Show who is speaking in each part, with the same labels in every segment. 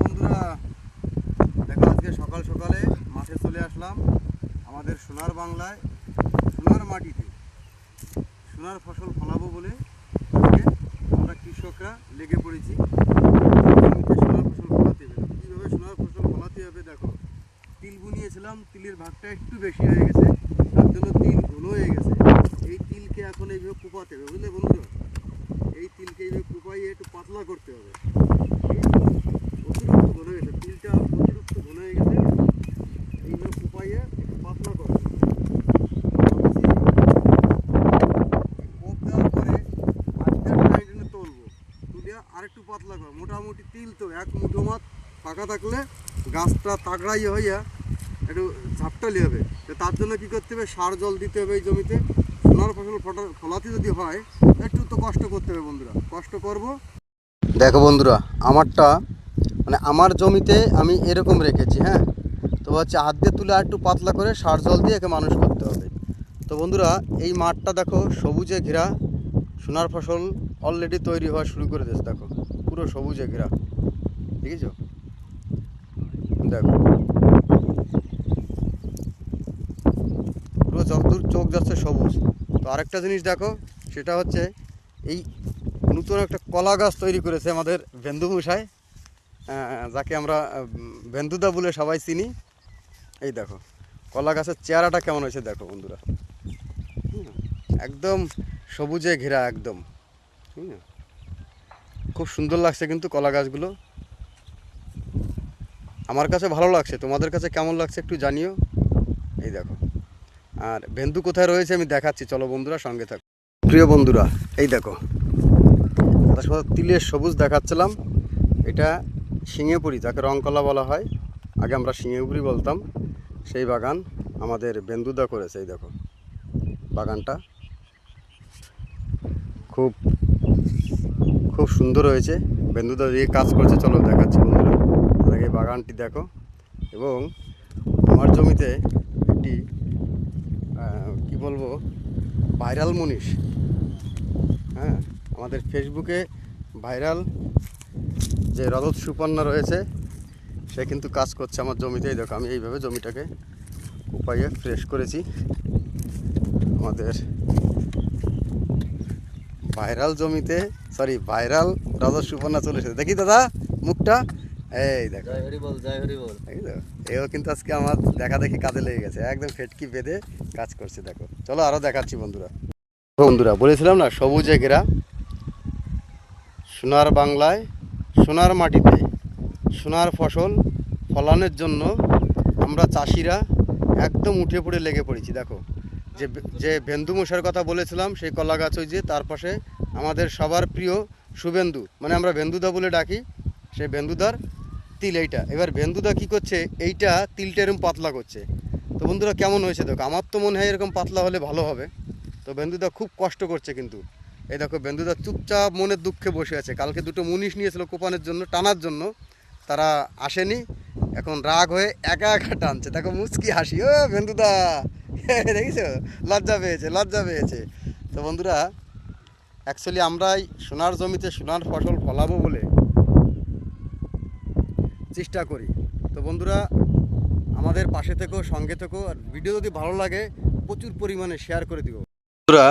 Speaker 1: বন্ধুরা, দেখো আজকে সকাল সকালে মাঠে চলে আসলাম আমাদের সোনার বাংলায়, সোনার মাটিতে। সোনার ফসল ফলাবো বলে আমরা কৃষকরা লেগে পড়েছি। সোনার ফসল ফলাতে হবে। কীভাবে সোনার ফসল ফলাতে হবে দেখো, তিল বুনিয়েছিলাম, তিলের ভাগটা একটু বেশি হয়ে গেছে, তার জন্য তিল ঘন হয়ে গেছে। এই তিলকে এখন এইভাবে কুপাতে হবে, বুঝলে বন্ধুরা এই তিলকে এইভাবে কুপাইয়ে পাতলা করতে হবে। অতিরিক্ত ঘন হয়ে গেছে, তিলটা অতিরিক্ত ঘন হয়ে গেছে। এইভাবে কুপাইয়ে একটু পাতলা তুলে আরেকটু পাতলা করো। মোটামুটি তিল তো এক মুঠো মাছ ফাঁকা থাকলে গাছটা তাগড়াই হইয়া একটু ঝাপটালি হবে। তার জন্য কি করতে হবে? সার জল দিতে হবে এই জমিতে। সোনার ফসল ফলাতে যদি হয়, একটু তো কষ্ট করতে হবে বন্ধুরা। কষ্ট করব। দেখো বন্ধুরা, আমারটা মানে আমার জমিতে আমি এরকম রেখেছি হ্যাঁ? তো হচ্ছে হাত দিয়ে তুলে আর একটু পাতলা করে সার জল দিয়ে একে মানুষ করতে হবে। তো বন্ধুরা, এই মাঠটা দেখো, সবুজে ঘেরা, সোনার ফসল অলরেডি তৈরি হওয়া শুরু করে দিয়েছে, দেখো, পুরো সবুজে ঘেরা। দেখেছ? দেখো। পুরো যতদূর চোখ যাচ্ছে সবুজ। তো আরেকটা জিনিস দেখো, সেটা হচ্ছে এই নতুন একটা কলা গাছ তৈরি করেছে আমাদের ভেন্দু মশাই যাকে আমরা আহ, ভেন্দুদা বলে সবাই চিনি। এই দেখো কলা গাছের চেহারাটা কেমন হয়েছে দেখো বন্ধুরা। একদম সবুজে ঘেরা একদম। খুব সুন্দর লাগছে কিন্তু কলা গাছগুলো। আমার কাছে ভালো লাগছে তোমাদের কাছে কেমন লাগছে একটু জানিও। এই দেখো আর ভেন্দু কোথায় রয়েছে আমি দেখাচ্ছি চলো বন্ধুরা সঙ্গে থাকো। প্রিয় বন্ধুরা এই দেখো তিলের সবুজ দেখাচ্ছিলাম। এটা সিঙেপুরি যাকে রংকলা বলা হয়। আগে আমরা সিঙেপুরি বলতাম। সেই বাগান আমাদের বেন্দুদা করেছে, এই দেখো। বাগানটা খুব খুব সুন্দর হয়েছে। বেন্দুদা দিয়ে কাজ করেছে, চলো দেখাচ্ছি বন্ধুরা। এই বাগানটি দেখো। এবং আমার জমিতে একটি কি বলব, ভাইরাল মনীষ হ্যাঁ আমাদের ফেসবুকে ভাইরাল যে রজত সুপর্ণা রয়েছে সে কিন্তু কাজ করছে আমার জমিতেই। দেখো আমি এইভাবে জমিটাকে উপায়ে ফ্রেশ করেছি। আমাদের ভাইরাল জমিতে সরি ভাইরাল রজত সুপর্ণা চলে এসেছে। দেখি দাদা মুখটা। এই দেখো। এও কিন্তু আজকে আমার দেখা দেখি কাজে লেগে গেছে। একদম ফেটকি বেঁধে কাজ করছে দেখো। চলো আরও দেখাচ্ছি বন্ধুরা। বন্ধুরা বলেছিলাম না সবুজে ঘেরা। সোনার বাংলায়, সোনার মাটিতে, সোনার ফসল ফলানোর জন্য আমরা চাষিরা একদম উঠে পড়ে লেগে পড়েছি। দেখো, যে যে ভেন্দু মশার কথা বলেছিলাম, সেই কলা গাছ ওই যে তার পাশে আমাদের সবার প্রিয় শুভেন্দু মানে আমরা ভেন্দুদা বলে ডাকি সেই ভেন্দুদার তিল এইটা। এবার ভেন্দুদা কি করছে, এইটা তিলটা এরকম পাতলা করছে। তো বন্ধুরা কেমন হয়েছে দেখো, আমার তো মনে হয় এরকম পাতলা হলে ভালো হবে। তো বেন্দুদা খুব কষ্ট করছে কিন্তু। এই দেখো বেন্দুদা চুপচাপ মনের দুঃখে বসে আছে। কালকে দুটো মুনিশ নিয়েছিল কোপানের জন্য, টানার জন্য। তারা আসেনি। এখন রাগ হয়ে একা একা টানছে। দেখো মুচকি হাসি। ও বেন্দুদা! দেখেছ? লজ্জা পেয়েছে লজ্জা পেয়েছে। তো বন্ধুরা অ্যাকচুয়ালি আমরাই সোনার জমিতে সোনার ফসল ফলাবো বলে চেষ্টা করি। তো বন্ধুরা, আমাদের পাশে থেকো, সঙ্গে থেকো। আর ভিডিও যদি ভালো লাগে, প্রচুর পরিমাণে শেয়ার করে দিও। বন্ধুরা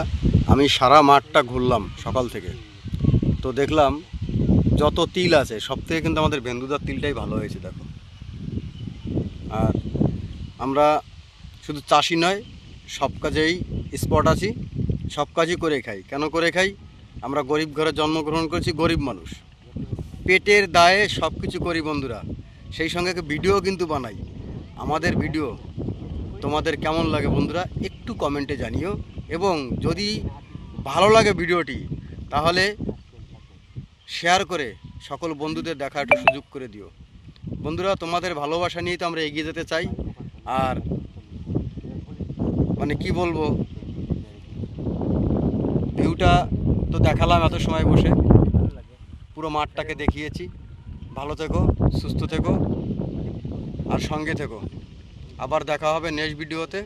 Speaker 1: আমি সারা মাঠটা ঘুরলাম সকাল থেকে। তো দেখলাম যত তিল আছে, সব থেকে কিন্তু আমাদের ভেন্দুদার তিলটাই ভালো হয়েছে, দেখো। আর আমরা শুধু চাষি নয়, সব কাজেই স্পট আছি, সব কাজই করে খাই। কেন করে খাই? আমরা গরিব ঘরে জন্মগ্রহণ করেছি, গরিব মানুষ। পেটের দায়ে সব কিছু করি বন্ধুরা। সেই সঙ্গে ভিডিও কিন্তু বানাই। আমাদের ভিডিও তোমাদের কেমন লাগে বন্ধুরা, একটু কমেন্টে জানিও। এবং যদি ভালো লাগে ভিডিওটি, তাহলে শেয়ার করে সকল বন্ধুদের দেখা একটু সুযোগ করে দিও। বন্ধুরা, তোমাদের ভালোবাসা নিয়েই তো আমরা এগিয়ে যেতে চাই। আর মানে কি বলব? ভিউটা তো দেখালাম এত সময় বসে। পুরো মাঠটাকে দেখিয়েছি। ভালো থেকো, সুস্থ থেকো, আর সঙ্গে থেকো। আবার দেখা হবে নেক্সট ভিডিওতে